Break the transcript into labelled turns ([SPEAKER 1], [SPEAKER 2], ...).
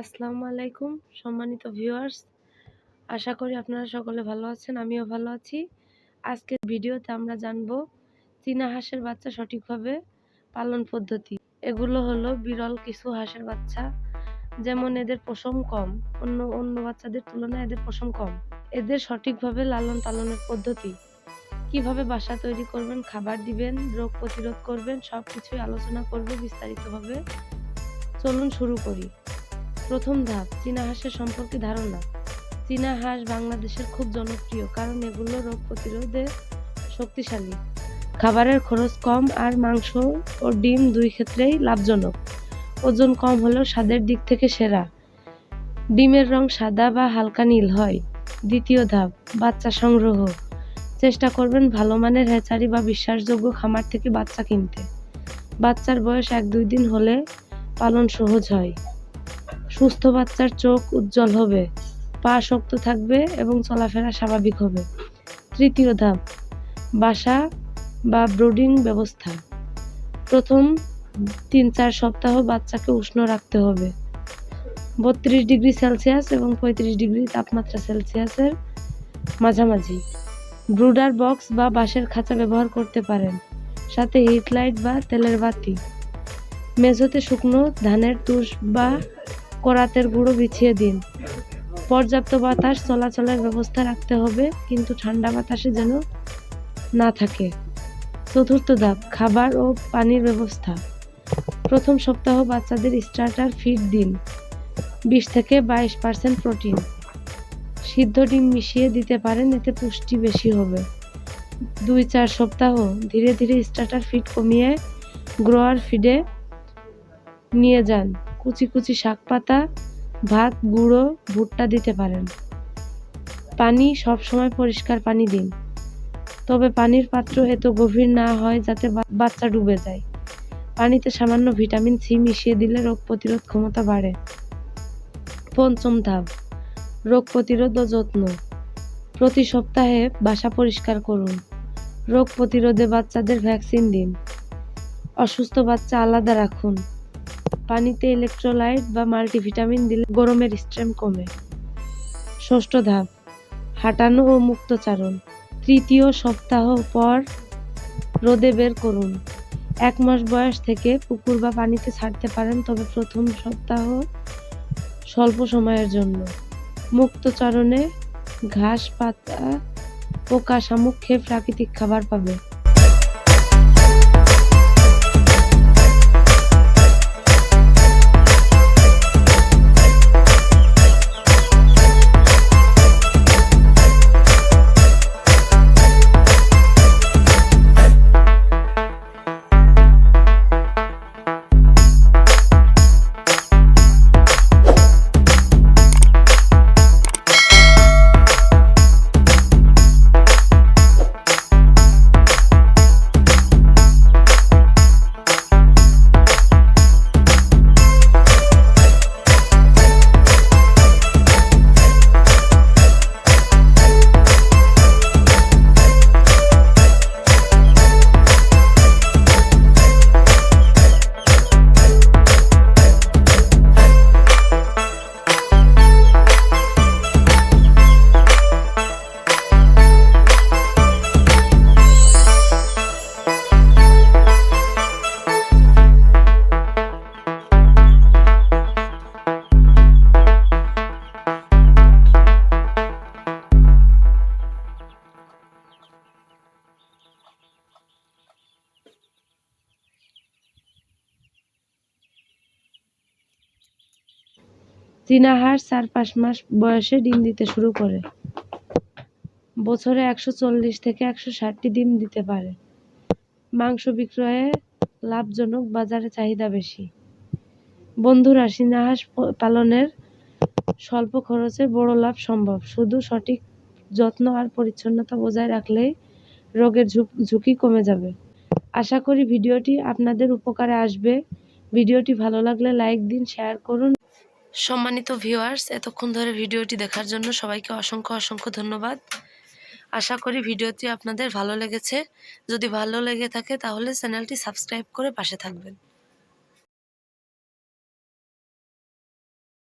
[SPEAKER 1] আসসালামু আলাইকুম, সম্মানিত ভিউয়ার্স আশা করি আপনারা সকলে ভালো আছেন, আমিও ভালো আছি। আজকের ভিডিওতে আমরা জানব চীনা হাঁসের বাচ্চা সঠিকভাবে পালন পদ্ধতি। এগুলো হলো বিরল কিছু হাঁসের বাচ্চা, যেমন এদের পশম কম, অন্য অন্য বাচ্চাদের তুলনায় এদের পশম কম। এদের সঠিকভাবে লালন পালনের পদ্ধতি, কীভাবে বাসা তৈরি করবেন, খাবার দিবেন, রোগ প্রতিরোধ করবেন সব কিছুই আলোচনা করব বিস্তারিতভাবে। চলুন শুরু করি। প্রথম ধাপ, চীনা হাঁসের সম্পর্কে ধারণা। চীনা হাঁস বাংলাদেশের খুব জনপ্রিয় কারণ এগুলো রোগ প্রতিরোধে শক্তিশালী। খাবারের খরচ কম আর মাংস ও ডিম দুই ক্ষেত্রেই লাভজনক। ওজন কম হলেও স্বাদের দিক থেকে সেরা। ডিমের রং সাদা বা হালকা নীল হয়। দ্বিতীয় ধাপ, বাচ্চা সংগ্রহ। চেষ্টা করবেন ভালো মানের হ্যাচারি বা বিশ্বাসযোগ্য খামার থেকে বাচ্চা কিনতে। বাচ্চার বয়স এক দুই দিন হলে পালন সহজ হয়। সুস্থ বাচ্চার চোখ উজ্জ্বল হবে, পা শক্ত থাকবে এবং চলাফেরা স্বাভাবিক হবে। তৃতীয় ধাপ, বাসা বা ব্রোডিং ব্যবস্থা। প্রথম তিন চার সপ্তাহ বাচ্চাকে উষ্ণ রাখতে হবে। বত্রিশ ডিগ্রি সেলসিয়াস এবং পঁয়ত্রিশ ডিগ্রি তাপমাত্রা সেলসিয়াসের মাঝামাঝি। ব্রুডার বক্স বা বাঁশের খাঁচা ব্যবহার করতে পারেন, সাথে হিট লাইট বা তেলের বাতি। মেঝোতে শুকনো ধানের তুষ বা করাতের গুঁড়ো বিছিয়ে দিন। পর্যাপ্ত বাতাস, চলাচলের ব্যবস্থা রাখতে হবে, কিন্তু ঠান্ডা বাতাসে যেন না থাকে। চতুর্থ ধাপ, খাবার ও পানির ব্যবস্থা। প্রথম সপ্তাহ বাচ্চাদের স্টার্টার ফিড দিন। বিশ থেকে বাইশ পার্সেন্ট প্রোটিন সিদ্ধ ডিম মিশিয়ে দিতে পারেন, এতে পুষ্টি বেশি হবে। দুই চার সপ্তাহ ধীরে ধীরে স্টার্টার ফিড কমিয়ে গ্রোয়ার ফিডে নিয়ে যান। কুচি কুচি শাক পাতা, ভাত, গুঁড়ো, ভুট্টা দিতে পারেন। পানি সব সময় পরিষ্কার পানি দিন। তবে পানির পাত্র এত গভীর না হয় যাতে বাচ্চা ডুবে যায়। পানিতে সামান্য ভিটামিন সি মিশিয়ে দিলে রোগ প্রতিরোধ ক্ষমতা বাড়ে। পঞ্চম ধাপ, রোগ প্রতিরোধ ও যত্ন। প্রতি সপ্তাহে বাসা পরিষ্কার করুন। রোগ প্রতিরোধে বাচ্চাদের ভ্যাকসিন দিন। অসুস্থ বাচ্চা আলাদা রাখুন। পানিতে ইলেকট্রোলাইট বা মাল্টিভিটামিন দিলে গরমের স্ট্রেম কমে। ষষ্ঠ ধাপ, হাঁটানো ও মুক্তচারণ। তৃতীয় সপ্তাহ পর রোদে বের করুন। এক মাস বয়স থেকে পুকুর বা পানিতে ছাড়তে পারেন, তবে প্রথম সপ্তাহ স্বল্প সময়ের জন্য। মুক্তচারণে ঘাস পাতা পোকা শামুক খেয়ে প্রাকৃতিক খাবার পাবে চীনা হাঁস চার পাঁচ মাস বয়সে ডিম দিতে শুরু করে। বছরে একশো চল্লিশ থেকে একশো ষাটটি ডিম দিতে পারে। মাংস বিক্রয়ে লাভজনক, বাজারে চাহিদা বেশি। বন্ধুরা চীনাহাঁস পালনের স্বল্প খরচে বড় লাভ সম্ভব। শুধু সঠিক যত্ন আর পরিচ্ছন্নতা বজায় রাখলেই রোগের ঝুঁকি কমে যাবে। আশা করি ভিডিওটি আপনাদের উপকারে আসবে। ভিডিওটি ভালো লাগলে লাইক দিন, শেয়ার করুন। সম্মানিত ভিউয়ার্স এতক্ষণ ধরে ভিডিওটি দেখার জন্য সবাইকে অসংখ্য অসংখ্য ধন্যবাদ। আশা করি ভিডিওটি আপনাদের ভালো লেগেছে। যদি ভালো লেগে থাকে তাহলে চ্যানেলটি সাবস্ক্রাইব করে পাশে থাকবেন।